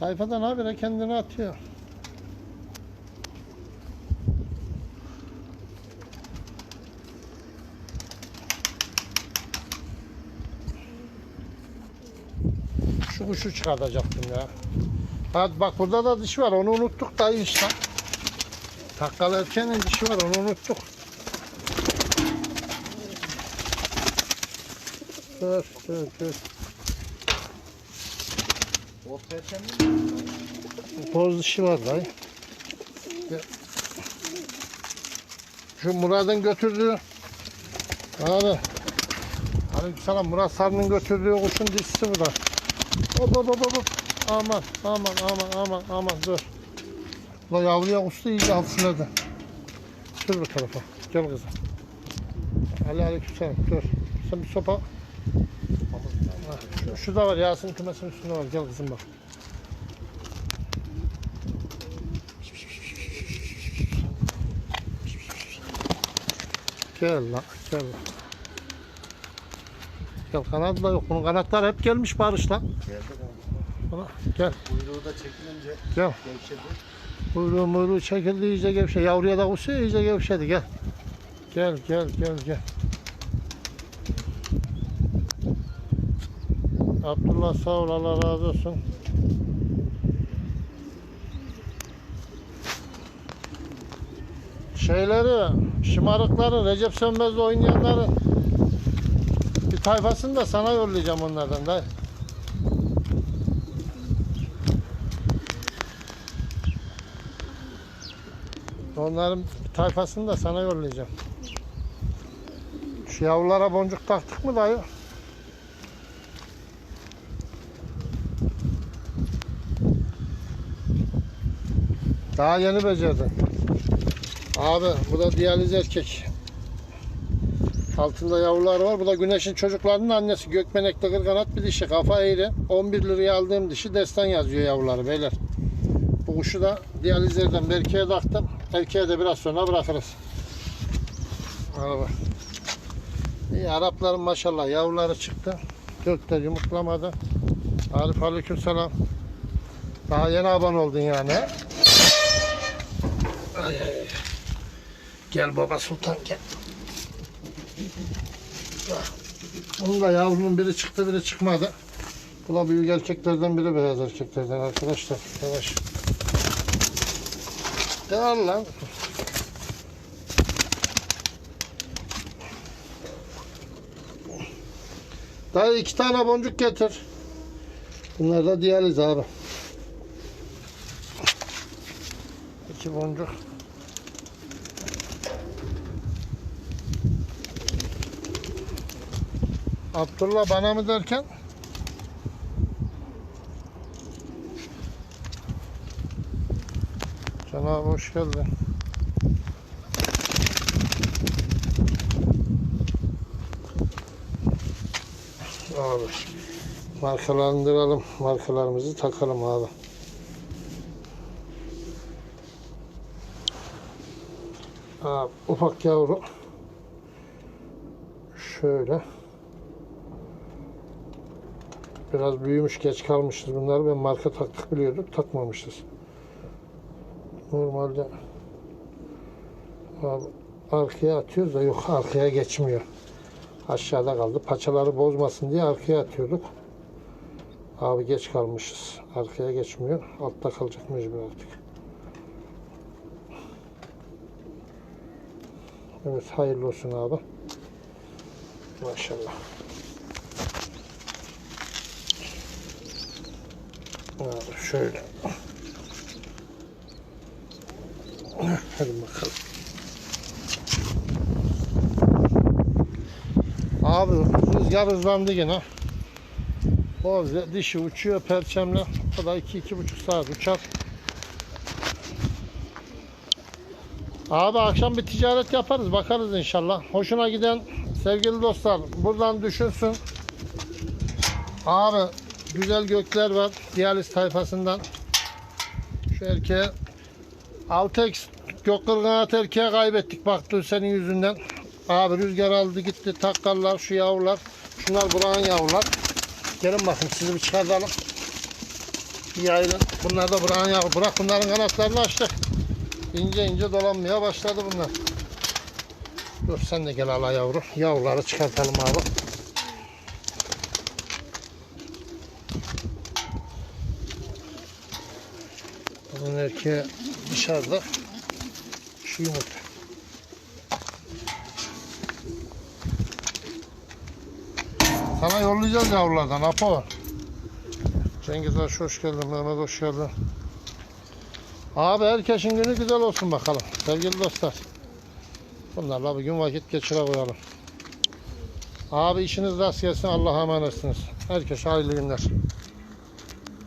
Sayfadan habire kendini atıyor. Şu kuşu çıkartacaktım ya. Hadi bak burada da dişi var onu unuttuk dayı işte. Takkal erkenin dişi var onu unuttuk. Dur dur dur. O perşembe mi? Boz dişi var dayı. Şu Murat'ın götürdüğü Abi Aleykümselam Murat Sarı'nın götürdüğü kuşun dişisi bu da. Hop hop hop hop. Aman aman aman aman aman dur. La yavruya kustu iyice hafifledi. Dur bu tarafa. Gel kızım. Ali aleykümselam dur. Sen bir sopa. Şu, şu da var Yasin kümesinin üstünde var. Gel kızım bak. Gel lan gel. Gel kanat da yok. Bunun kanatları hep gelmiş Barış'la. Geldi abi. Bana gel Kuyruğu da çekilince gel. gevşedi. Buyruğu muyruğu çekildi iyice gevşe. Yavruya da kusuyor iyice gevşedi gel. Gel gel gel gel. Abdullah sağ ol Allah razı olsun. Şeyleri, şımarıkları, Recep Sönmez'le oynayanları bir tayfasını da sana yollayacağım onlardan dayı. Onların tayfasını da sana yollayacağım. Şu yavrulara boncuk taktık mı dayı? Daha yeni becerdin. Abi bu da diyaliz erkek. Altında yavrular var. Bu da güneşin çocuklarının annesi. Gökmenekli kırkanat bir dişi. Kafa eğri. 11 liraya aldığım dişi destan yazıyor yavruları beyler. Bu kuşu da diyalizlerden erkeğe taktım. Erkeğe de biraz sonra bırakırız. Araba. İyi Arapların maşallah yavruları çıktı. Dört de yumurtlamadı. Arif aleyküm selam. Daha yeni abone oldun yani. Ay, ay. Gel baba sultan gel. Bunun da yavrunun biri çıktı biri çıkmadı. Bu da büyük erkeklerden biri beyaz erkeklerden arkadaşlar. Yavaş. Devam lan. Dayı iki tane boncuk getir. Bunlar da diyaliz abi. İki boncuk. Abdullah bana mı derken? Cenab hoş geldin. Abi markalandıralım. Markalarımızı takalım abi. Abi, ufak yavru. Şöyle. Biraz büyümüş geç kalmışız bunları. Ben marka taktık biliyorduk. Takmamışız. Normalde abi, arkaya atıyoruz da yok arkaya geçmiyor. Aşağıda kaldı. Paçaları bozmasın diye arkaya atıyorduk. Abi geç kalmışız. Arkaya geçmiyor. Altta kalacak mecbur artık. Evet hayırlı olsun abi. Maşallah. Abi şöyle. Hadi bakalım. Abi rüzgar hızlandı gene. O dişi uçuyor perçemle. O da 2-2,5 saat uçar. Abi akşam bir ticaret yaparız. Bakarız inşallah. Hoşuna giden sevgili dostlar buradan düşünsün. Abi güzel gökler var. Diyaliz tayfasından. Şu erkeğe 6x gök kırganat erkeğe kaybettik bak senin yüzünden. Abi rüzgar aldı gitti takkallar şu yavrular. Şunlar buranın yavrular. Gelin bakın sizi bir çıkartalım. Yayılın. Bunlar da bırakın ya. Bırak bunların kanatlarını açtık. İnce ince dolanmaya başladı bunlar. Dur sen de gel ala yavru. Yavruları çıkartalım abi. Bunun erkeği dışarıda. Şu yumurta. Sana yollayacağız yavrulardan. Apo var. Cengiz hoş, hoş geldin. Mehmet hoş geldin. Abi herkesin günü güzel olsun bakalım. Sevgili dostlar. Bunlarla bugün vakit geçire koyalım. Abi işiniz rast gelsin. Allah'a emanetsiniz. Herkese hayırlı günler.